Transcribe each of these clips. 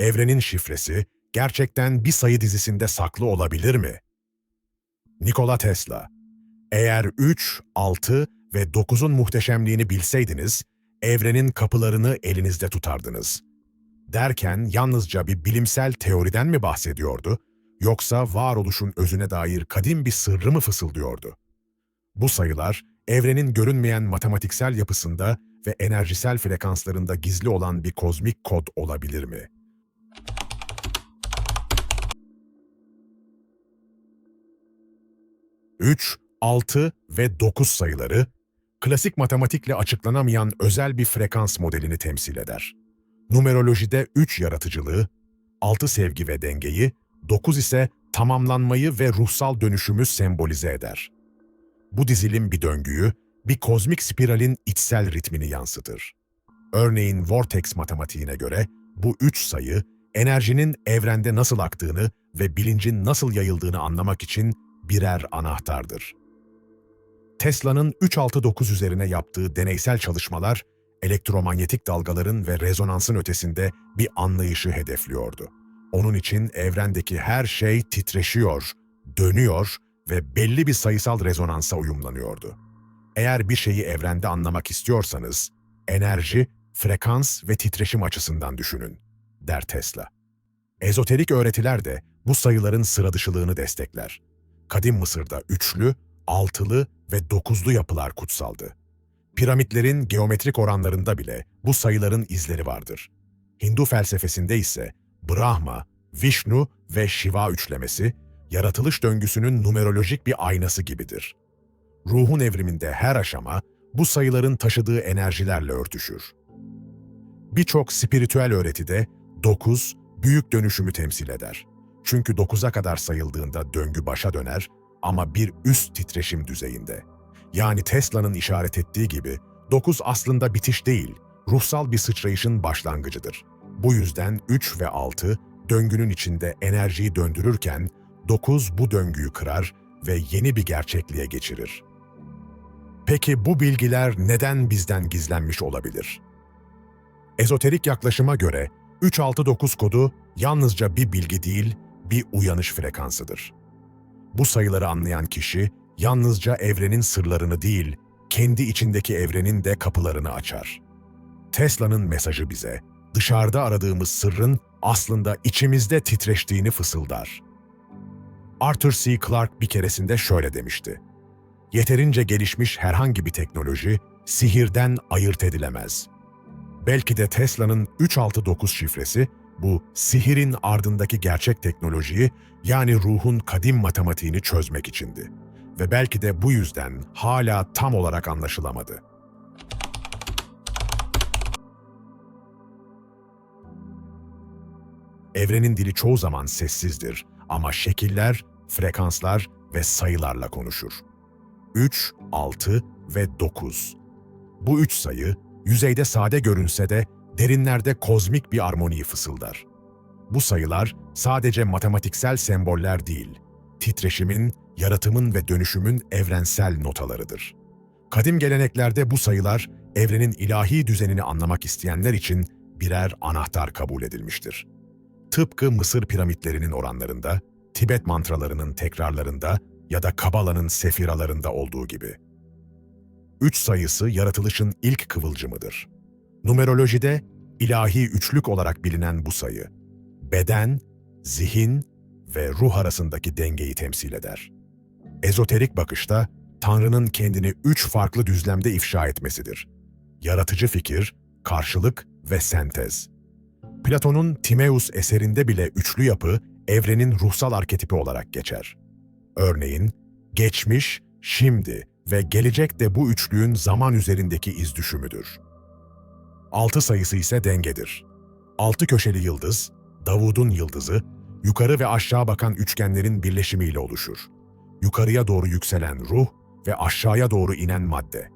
Evrenin şifresi gerçekten bir sayı dizisinde saklı olabilir mi? Nikola Tesla Eğer 3, 6 ve 9'un muhteşemliğini bilseydiniz, evrenin kapılarını elinizde tutardınız. Derken yalnızca bir bilimsel teoriden mi bahsediyordu, yoksa varoluşun özüne dair kadim bir sırrı mı fısıldıyordu? Bu sayılar, evrenin görünmeyen matematiksel yapısında ve enerjisel frekanslarında gizli olan bir kozmik kod olabilir mi? Üç, altı ve dokuz sayıları, klasik matematikle açıklanamayan özel bir frekans modelini temsil eder. Numerolojide 3 yaratıcılığı, 6 sevgi ve dengeyi, 9 ise tamamlanmayı ve ruhsal dönüşümü sembolize eder. Bu dizilim bir döngüyü, bir kozmik spiralin içsel ritmini yansıtır. Örneğin Vortex matematiğine göre bu üç sayı, enerjinin evrende nasıl aktığını ve bilincin nasıl yayıldığını anlamak için birer anahtardır. Tesla'nın 369 üzerine yaptığı deneysel çalışmalar, elektromanyetik dalgaların ve rezonansın ötesinde bir anlayışı hedefliyordu. Onun için evrendeki her şey titreşiyor, dönüyor ve belli bir sayısal rezonansa uyumlanıyordu. Eğer bir şeyi evrende anlamak istiyorsanız, enerji, frekans ve titreşim açısından düşünün, der Tesla. Ezoterik öğretiler de bu sayıların sıradışılığını destekler. Kadim Mısır'da üçlü, altılı ve dokuzlu yapılar kutsaldı. Piramitlerin geometrik oranlarında bile bu sayıların izleri vardır. Hindu felsefesinde ise Brahma, Vishnu ve Shiva üçlemesi, yaratılış döngüsünün numerolojik bir aynası gibidir. Ruhun evriminde her aşama bu sayıların taşıdığı enerjilerle örtüşür. Birçok spiritüel öğretide 9 büyük dönüşümü temsil eder. Çünkü 9'a kadar sayıldığında döngü başa döner ama bir üst titreşim düzeyinde. Yani Tesla'nın işaret ettiği gibi 9 aslında bitiş değil, ruhsal bir sıçrayışın başlangıcıdır. Bu yüzden 3 ve 6 döngünün içinde enerjiyi döndürürken 9 bu döngüyü kırar ve yeni bir gerçekliğe geçirir. Peki bu bilgiler neden bizden gizlenmiş olabilir? Ezoterik yaklaşıma göre 369 kodu yalnızca bir bilgi değil, bir uyanış frekansıdır. Bu sayıları anlayan kişi yalnızca evrenin sırlarını değil, kendi içindeki evrenin de kapılarını açar. Tesla'nın mesajı bize, dışarıda aradığımız sırrın aslında içimizde titreştiğini fısıldar. Arthur C. Clarke bir keresinde şöyle demişti. Yeterince gelişmiş herhangi bir teknoloji sihirden ayırt edilemez. Belki de Tesla'nın 369 şifresi bu sihirin ardındaki gerçek teknolojiyi yani ruhun kadim matematiğini çözmek içindi. Ve belki de bu yüzden hala tam olarak anlaşılamadı. Evrenin dili çoğu zaman sessizdir ama şekiller, frekanslar ve sayılarla konuşur. 3, 6 ve 9. Bu üç sayı yüzeyde sade görünse de derinlerde kozmik bir armoniyi fısıldar. Bu sayılar sadece matematiksel semboller değil, titreşimin, yaratımın ve dönüşümün evrensel notalarıdır. Kadim geleneklerde bu sayılar, evrenin ilahi düzenini anlamak isteyenler için birer anahtar kabul edilmiştir. Tıpkı Mısır piramitlerinin oranlarında, Tibet mantralarının tekrarlarında ya da Kabala'nın sefiralarında olduğu gibi. Üç sayısı yaratılışın ilk kıvılcımıdır. Numerolojide ilahi üçlük olarak bilinen bu sayı, beden, zihin ve ruh arasındaki dengeyi temsil eder. Ezoterik bakışta, Tanrı'nın kendini üç farklı düzlemde ifşa etmesidir. Yaratıcı fikir, karşılık ve sentez. Platon'un Timaeus eserinde bile üçlü yapı, evrenin ruhsal arketipi olarak geçer. Örneğin, geçmiş, şimdi ve gelecek de bu üçlüğün zaman üzerindeki iz düşümüdür. Altı sayısı ise dengedir. Altı köşeli yıldız, Davud'un yıldızı, yukarı ve aşağı bakan üçgenlerin birleşimiyle oluşur. Yukarıya doğru yükselen ruh ve aşağıya doğru inen madde.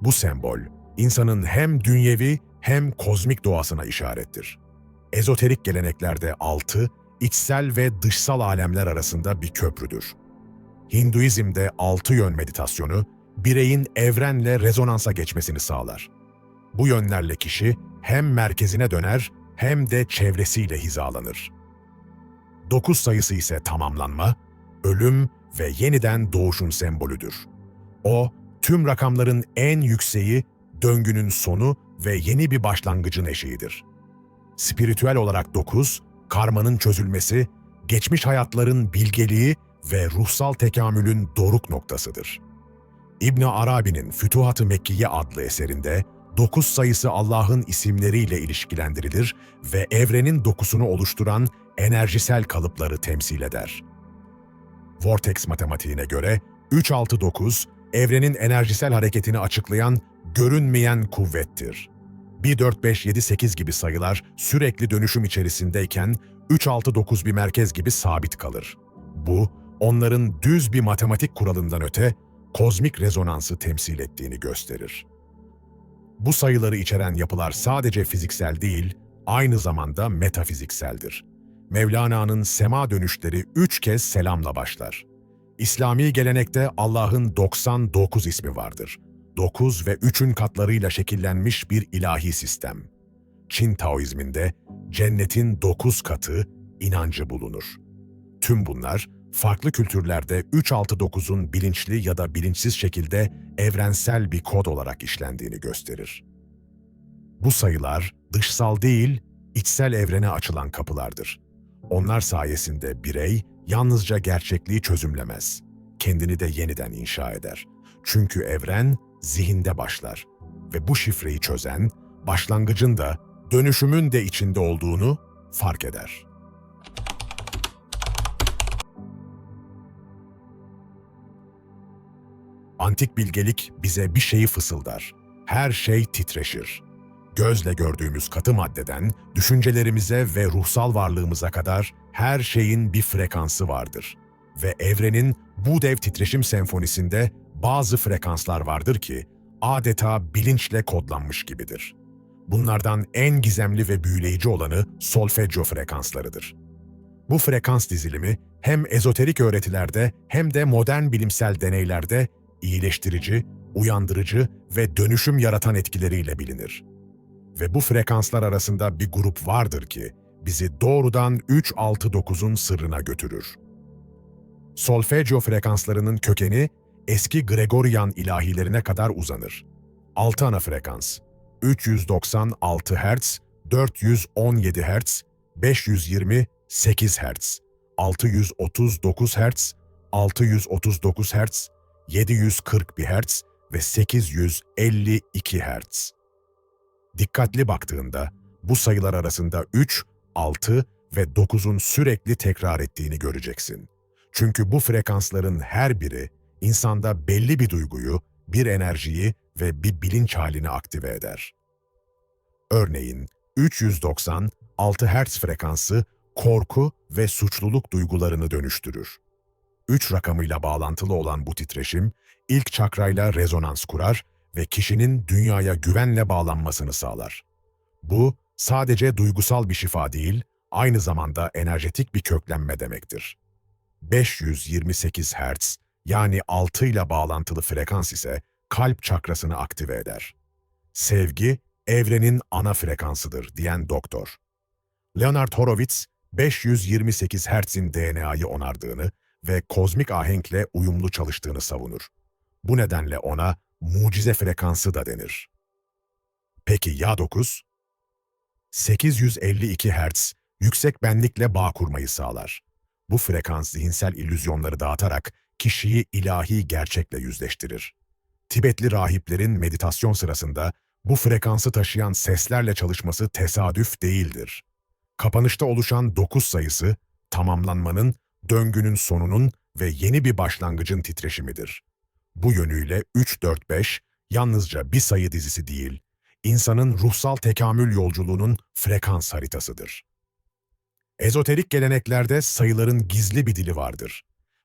Bu sembol, insanın hem dünyevi hem kozmik doğasına işarettir. Ezoterik geleneklerde altı, içsel ve dışsal alemler arasında bir köprüdür. Hinduizm'de altı yön meditasyonu, bireyin evrenle rezonansa geçmesini sağlar. Bu yönlerle kişi hem merkezine döner hem de çevresiyle hizalanır. 9 sayısı ise tamamlanma, ölüm ve yeniden doğuşun sembolüdür. O, tüm rakamların en yükseği, döngünün sonu ve yeni bir başlangıcın eşiğidir. Spiritüel olarak 9, karmanın çözülmesi, geçmiş hayatların bilgeliği ve ruhsal tekamülün doruk noktasıdır. İbn Arabi'nin Fütuhat-ı Mekkiye adlı eserinde 9 sayısı Allah'ın isimleriyle ilişkilendirilir ve evrenin dokusunu oluşturan enerjisel kalıpları temsil eder. Vortex matematiğine göre 369 evrenin enerjisel hareketini açıklayan görünmeyen kuvvettir. 1, 4, 5, 7, 8 gibi sayılar sürekli dönüşüm içerisindeyken 3, 6, 9 bir merkez gibi sabit kalır. Bu, onların düz bir matematik kuralından öte kozmik rezonansı temsil ettiğini gösterir. Bu sayıları içeren yapılar sadece fiziksel değil, aynı zamanda metafizikseldir. Mevlana'nın sema dönüşleri üç kez selamla başlar. İslami gelenekte Allah'ın 99 ismi vardır. 9 ve 3'ün katlarıyla şekillenmiş bir ilahi sistem. Çin Taoizminde cennetin 9 katı inancı bulunur. Tüm bunlar farklı kültürlerde 369'un bilinçli ya da bilinçsiz şekilde evrensel bir kod olarak işlendiğini gösterir. Bu sayılar dışsal değil, içsel evrene açılan kapılardır. Onlar sayesinde birey yalnızca gerçekliği çözümlemez, kendini de yeniden inşa eder. Çünkü evren zihinde başlar ve bu şifreyi çözen, başlangıcın da dönüşümün de içinde olduğunu fark eder. Antik bilgelik bize bir şeyi fısıldar. Her şey titreşir. Gözle gördüğümüz katı maddeden düşüncelerimize ve ruhsal varlığımıza kadar her şeyin bir frekansı vardır. Ve evrenin bu dev titreşim senfonisinde bazı frekanslar vardır ki adeta bilinçle kodlanmış gibidir. Bunlardan en gizemli ve büyüleyici olanı solfeggio frekanslarıdır. Bu frekans dizilimi hem ezoterik öğretilerde hem de modern bilimsel deneylerde iyileştirici, uyandırıcı ve dönüşüm yaratan etkileriyle bilinir. Ve bu frekanslar arasında bir grup vardır ki bizi doğrudan 3-6-9'un sırrına götürür. Solfeggio frekanslarının kökeni eski Gregorian ilahilerine kadar uzanır. 6 ana frekans 396 Hz, 417 Hz, 528 Hz, 639 Hz, 639 Hz, 741 Hz ve 852 Hz. Dikkatli baktığında bu sayılar arasında 3, 6 ve 9'un sürekli tekrar ettiğini göreceksin. Çünkü bu frekansların her biri insanda belli bir duyguyu, bir enerjiyi ve bir bilinç halini aktive eder. Örneğin 390 6 Hz frekansı korku ve suçluluk duygularını dönüştürür. 3 rakamıyla bağlantılı olan bu titreşim, ilk çakrayla rezonans kurar ve kişinin dünyaya güvenle bağlanmasını sağlar. Bu, sadece duygusal bir şifa değil, aynı zamanda enerjetik bir köklenme demektir. 528 Hz, yani 6 ile bağlantılı frekans ise kalp çakrasını aktive eder. Sevgi, evrenin ana frekansıdır diyen doktor. Leonard Horowitz, 528 Hz'in DNA'yı onardığını ve kozmik ahenkle uyumlu çalıştığını savunur. Bu nedenle ona mucize frekansı da denir. Peki ya 9? 852 Hz yüksek benlikle bağ kurmayı sağlar. Bu frekans zihinsel illüzyonları dağıtarak kişiyi ilahi gerçekle yüzleştirir. Tibetli rahiplerin meditasyon sırasında bu frekansı taşıyan seslerle çalışması tesadüf değildir. Kapanışta oluşan 9 sayısı, tamamlanmanın döngünün sonunun ve yeni bir başlangıcın titreşimidir. Bu yönüyle 3-4-5 yalnızca bir sayı dizisi değil, insanın ruhsal tekamül yolculuğunun frekans haritasıdır. Ezoterik geleneklerde sayıların gizli bir dili vardır.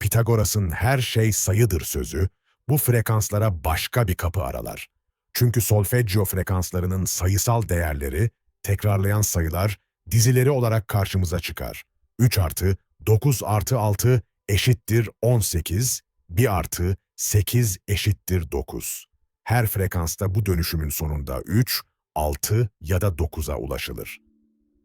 Pitagoras'ın her şey sayıdır sözü, bu frekanslara başka bir kapı aralar. Çünkü solfeggio frekanslarının sayısal değerleri, tekrarlayan sayılar, dizileri olarak karşımıza çıkar. 3 artı 9 artı 6 eşittir 18, 1 artı 8 eşittir 9. Her frekansta bu dönüşümün sonunda 3, 6 ya da 9'a ulaşılır.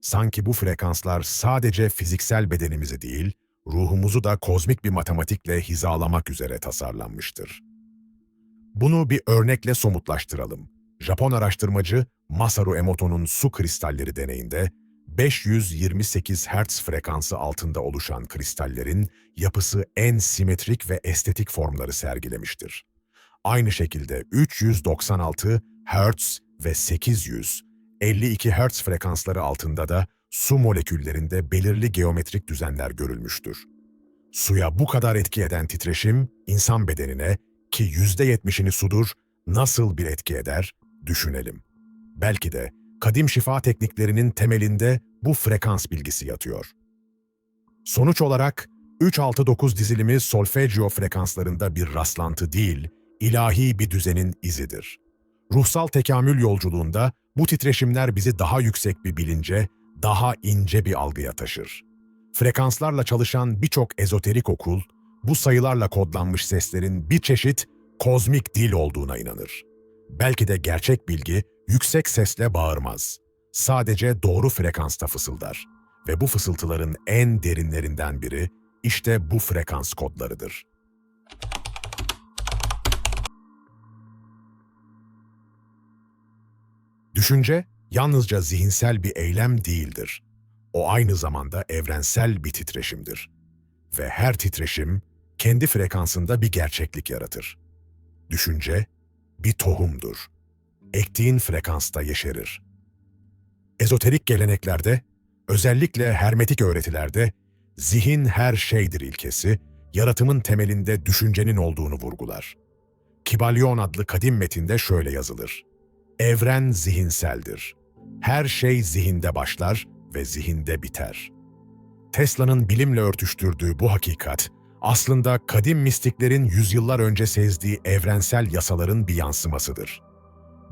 Sanki bu frekanslar sadece fiziksel bedenimizi değil, ruhumuzu da kozmik bir matematikle hizalamak üzere tasarlanmıştır. Bunu bir örnekle somutlaştıralım. Japon araştırmacı Masaru Emoto'nun su kristalleri deneyinde 528 Hz frekansı altında oluşan kristallerin yapısı en simetrik ve estetik formları sergilemiştir. Aynı şekilde 396 Hz ve 800 52 Hz frekansları altında da su moleküllerinde belirli geometrik düzenler görülmüştür. Suya bu kadar etki eden titreşim, insan bedenine ki %70'ini sudur, nasıl bir etki eder düşünelim. Belki de kadim şifa tekniklerinin temelinde bu frekans bilgisi yatıyor. Sonuç olarak 3-6-9 dizilimi solfeggio frekanslarında bir rastlantı değil, ilahi bir düzenin izidir. Ruhsal tekamül yolculuğunda bu titreşimler bizi daha yüksek bir bilince, daha ince bir algıya taşır. Frekanslarla çalışan birçok ezoterik okul, bu sayılarla kodlanmış seslerin bir çeşit kozmik dil olduğuna inanır. Belki de gerçek bilgi yüksek sesle bağırmaz. Sadece doğru frekansta fısıldar. Ve bu fısıltıların en derinlerinden biri işte bu frekans kodlarıdır. Düşünce yalnızca zihinsel bir eylem değildir. O aynı zamanda evrensel bir titreşimdir. Ve her titreşim kendi frekansında bir gerçeklik yaratır. Düşünce bir tohumdur. Ektiğin frekansta yeşerir. Ezoterik geleneklerde, özellikle hermetik öğretilerde zihin her şeydir ilkesi, yaratımın temelinde düşüncenin olduğunu vurgular. Kibalyon adlı kadim metinde şöyle yazılır. Evren zihinseldir. Her şey zihinde başlar ve zihinde biter. Tesla'nın bilimle örtüştürdüğü bu hakikat, aslında kadim mistiklerin yüzyıllar önce sezdiği evrensel yasaların bir yansımasıdır.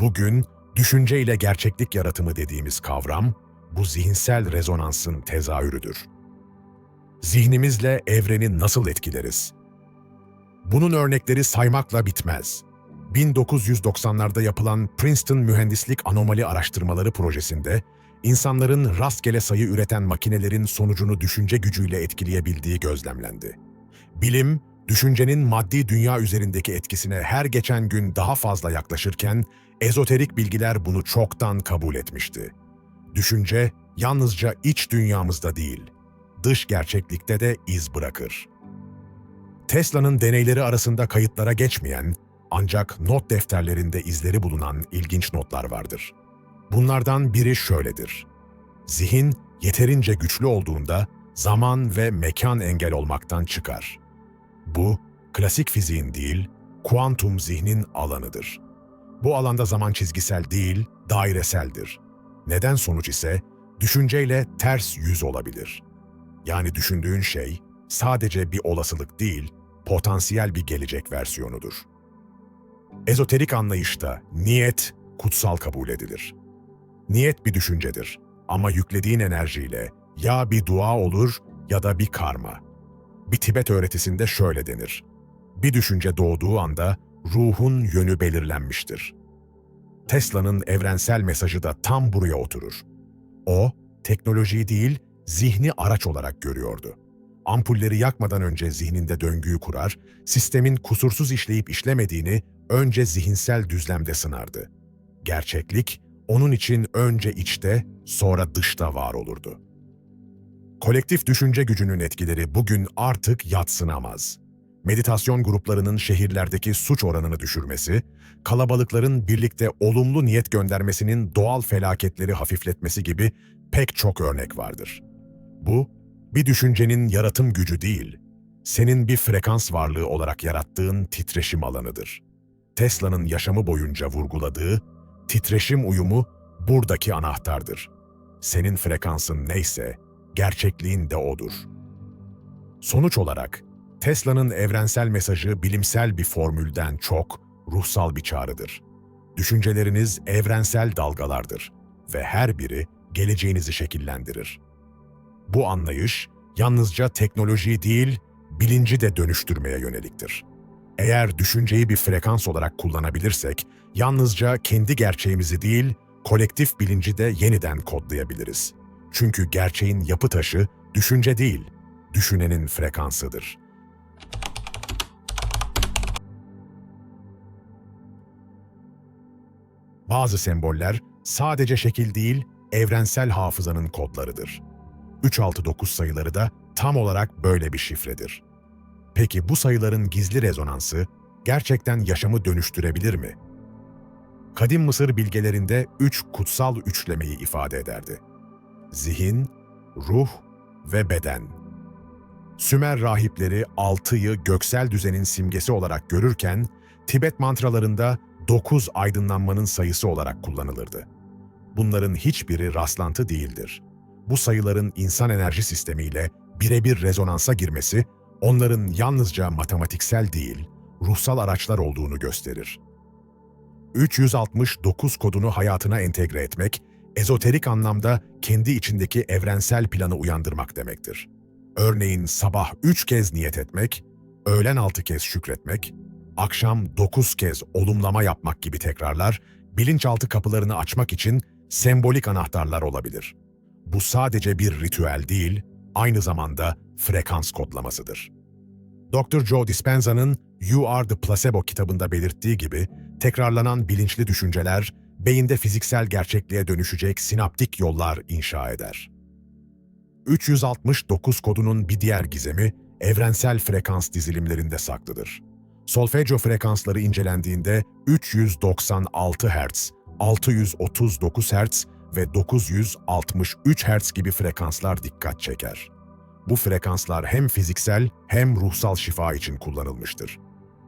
Bugün, düşünce ile gerçeklik yaratımı dediğimiz kavram, bu zihinsel rezonansın tezahürüdür. Zihnimizle evreni nasıl etkileriz? Bunun örnekleri saymakla bitmez. 1990'larda yapılan Princeton Mühendislik Anomali Araştırmaları projesinde, insanların rastgele sayı üreten makinelerin sonucunu düşünce gücüyle etkileyebildiği gözlemlendi. Bilim, düşüncenin maddi dünya üzerindeki etkisine her geçen gün daha fazla yaklaşırken, ezoterik bilgiler bunu çoktan kabul etmişti. Düşünce, yalnızca iç dünyamızda değil, dış gerçeklikte de iz bırakır. Tesla'nın deneyleri arasında kayıtlara geçmeyen, ancak not defterlerinde izleri bulunan ilginç notlar vardır. Bunlardan biri şöyledir. Zihin yeterince güçlü olduğunda zaman ve mekan engel olmaktan çıkar. Bu, klasik fiziğin değil, kuantum zihnin alanıdır. Bu alanda zaman çizgisel değil, daireseldir. Neden sonuç ise düşünceyle ters yüz olabilir. Yani düşündüğün şey sadece bir olasılık değil, potansiyel bir gelecek versiyonudur. Ezoterik anlayışta niyet kutsal kabul edilir. Niyet bir düşüncedir ama yüklediğin enerjiyle ya bir dua olur ya da bir karma. Bir Tibet öğretisinde şöyle denir. Bir düşünce doğduğu anda ruhun yönü belirlenmiştir. Tesla'nın evrensel mesajı da tam buraya oturur. O, teknolojiyi değil, zihni araç olarak görüyordu. Ampulleri yakmadan önce zihninde döngüyü kurar, sistemin kusursuz işleyip işlemediğini önce zihinsel düzlemde sınardı. Gerçeklik, onun için önce içte, sonra dışta var olurdu. Kolektif düşünce gücünün etkileri bugün artık yatsınamaz. Meditasyon gruplarının şehirlerdeki suç oranını düşürmesi, kalabalıkların birlikte olumlu niyet göndermesinin doğal felaketleri hafifletmesi gibi pek çok örnek vardır. Bu, bir düşüncenin yaratım gücü değil, senin bir frekans varlığı olarak yarattığın titreşim alanıdır. Tesla'nın yaşamı boyunca vurguladığı titreşim uyumu buradaki anahtardır. Senin frekansın neyse, gerçekliğin de odur. Sonuç olarak, Tesla'nın evrensel mesajı bilimsel bir formülden çok ruhsal bir çağrıdır. Düşünceleriniz evrensel dalgalardır ve her biri geleceğinizi şekillendirir. Bu anlayış yalnızca teknolojiyi değil, bilinci de dönüştürmeye yöneliktir. Eğer düşünceyi bir frekans olarak kullanabilirsek, yalnızca kendi gerçeğimizi değil, kolektif bilinci de yeniden kodlayabiliriz. Çünkü gerçeğin yapı taşı düşünce değil, düşünenin frekansıdır. Bazı semboller sadece şekil değil, evrensel hafızanın kodlarıdır. 369 sayıları da tam olarak böyle bir şifredir. Peki bu sayıların gizli rezonansı gerçekten yaşamı dönüştürebilir mi? Kadim Mısır bilgelerinde üç kutsal üçlemeyi ifade ederdi. Zihin, ruh ve beden. Sümer rahipleri altıyı göksel düzenin simgesi olarak görürken, Tibet mantralarında dokuz aydınlanmanın sayısı olarak kullanılırdı. Bunların hiçbiri rastlantı değildir. Bu sayıların insan enerji sistemiyle birebir rezonansa girmesi, onların yalnızca matematiksel değil, ruhsal araçlar olduğunu gösterir. 369 kodunu hayatına entegre etmek, ezoterik anlamda kendi içindeki evrensel planı uyandırmak demektir. Örneğin sabah 3 kez niyet etmek, öğlen 6 kez şükretmek, akşam 9 kez olumlama yapmak gibi tekrarlar, bilinçaltı kapılarını açmak için sembolik anahtarlar olabilir. Bu sadece bir ritüel değil, aynı zamanda frekans kodlamasıdır. Dr. Joe Dispenza'nın You Are the Placebo kitabında belirttiği gibi, tekrarlanan bilinçli düşünceler, beyinde fiziksel gerçekliğe dönüşecek sinaptik yollar inşa eder. 369 kodunun bir diğer gizemi, evrensel frekans dizilimlerinde saklıdır. Solfeggio frekansları incelendiğinde 396 Hz, 639 Hz ve 963 Hz gibi frekanslar dikkat çeker. Bu frekanslar hem fiziksel hem ruhsal şifa için kullanılmıştır.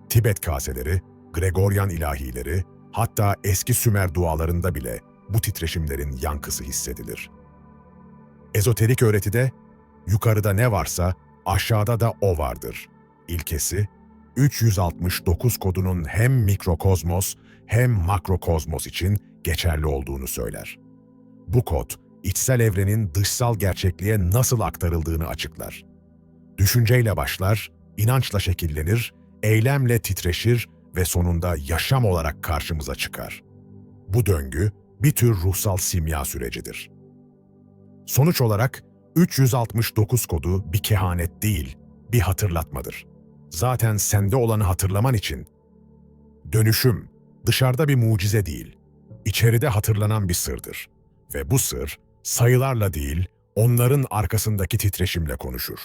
Tibet kaseleri, Gregorian ilahileri, hatta eski Sümer dualarında bile bu titreşimlerin yankısı hissedilir. Ezoterik öğretide, yukarıda ne varsa aşağıda da o vardır. İlkesi, 369 kodunun hem mikrokozmos hem makrokozmos için geçerli olduğunu söyler. Bu kod, içsel evrenin dışsal gerçekliğe nasıl aktarıldığını açıklar. Düşünceyle başlar, inançla şekillenir, eylemle titreşir ve sonunda yaşam olarak karşımıza çıkar. Bu döngü bir tür ruhsal simya sürecidir. Sonuç olarak 369 kodu bir kehanet değil, bir hatırlatmadır. Zaten sende olanı hatırlaman için dönüşüm dışarıda bir mucize değil, içeride hatırlanan bir sırdır. Ve bu sır sayılarla değil, onların arkasındaki titreşimle konuşur.